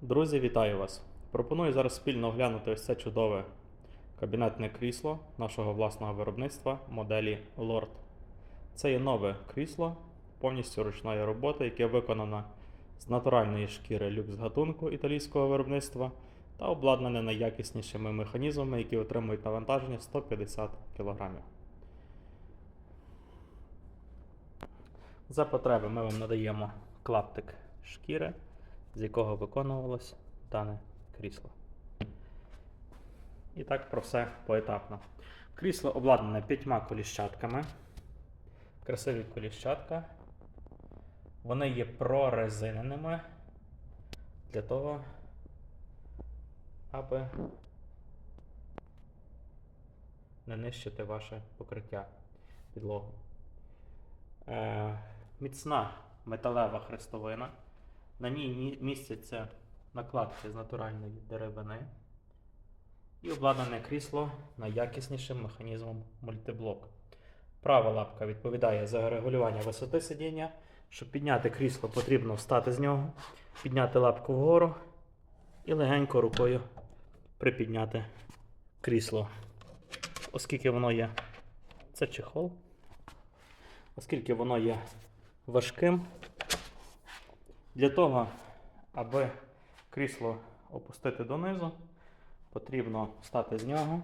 Друзі, вітаю вас! Пропоную зараз спільно оглянути ось це чудове кабінетне крісло нашого власного виробництва моделі Lord. Це є нове крісло повністю ручної роботи, яке виконано з натуральної шкіри люкс гатунку італійського виробництва та обладнане найякіснішими механізмами, які отримують навантаження 150 кг. За потреби ми вам надаємо клаптик шкіри, з якого виконувалось дане крісло. І так про все поетапно. Крісло обладнане п'ятьма коліщатками. Красиві коліщатка. Вони є прорезиненими для того, аби не нищити ваше покриття підлогу. Е, міцна металева хрестовина. На ній ні- містяться накладки з натуральної деревини. І обладнане крісло найякіснішим механізмом мультиблок. Права лапка відповідає за регулювання висоти сидіння. Щоб підняти крісло, потрібно встати з нього, підняти лапку вгору і легенько рукою припідняти крісло. Оскільки воно є. Це чехол. Оскільки воно є важким, для того, аби крісло опустити донизу, потрібно встати з нього,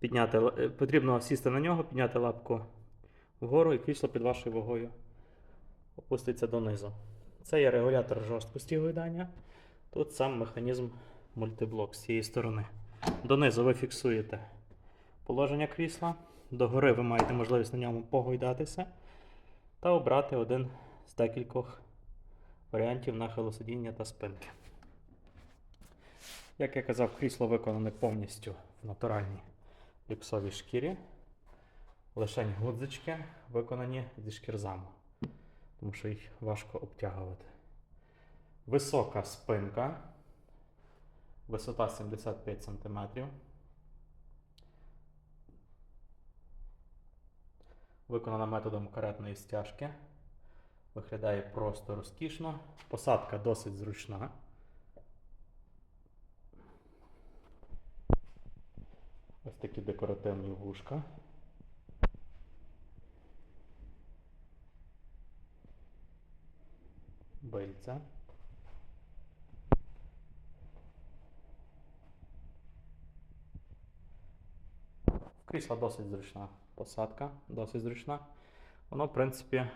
підняти, е, потрібно сісти на нього, підняти лапку вгору і крісло під вашою вагою опуститься донизу. Це є регулятор жорсткості гойдання. Тут сам механізм мультиблок з цієї сторони. Донизу ви фіксуєте положення крісла. Догори ви маєте можливість на ньому погойдатися та обрати один з декількох варіантів нахилу сидіння та спинки. Як я казав, крісло виконане повністю в натуральній люксовій шкірі. Лишень гудзички виконані зі шкірзаму, тому що їх важко обтягувати. Висока спинка, висота 75 см. Виконана методом каретної стяжки. Виглядає просто розкішно. Посадка досить зручна. Ось такі декоративні вушка. Бильця. В крісла досить зручна посадка, досить зручна. Воно, в принципі,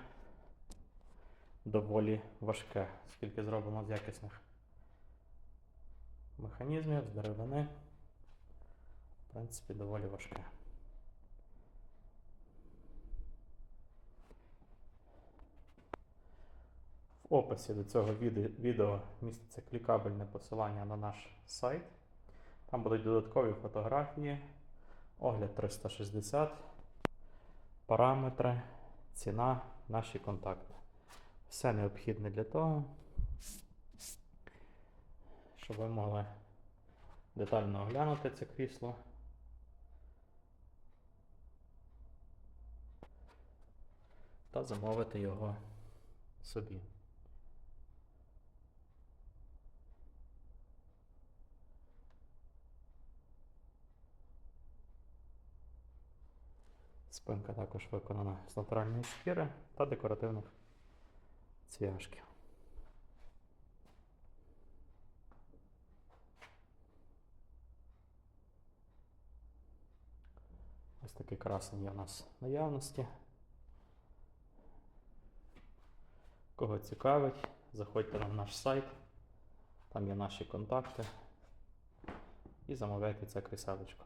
доволі важке, оскільки зроблено з якісних механізмів, з деревини. В принципі, доволі важке. В описі до цього відео міститься клікабельне посилання на наш сайт. Там будуть додаткові фотографії, огляд 360, параметри, ціна, наші контакти. Все необхідне для того, щоб ви могли детально оглянути це крісло. Та замовити його собі. Спинка також виконана з натуральної шкіри та декоративних цвяшків. Ось такий красень є у нас наявності. Кого цікавить, заходьте на наш сайт, там є наші контакти і замовляйте це кріселечко.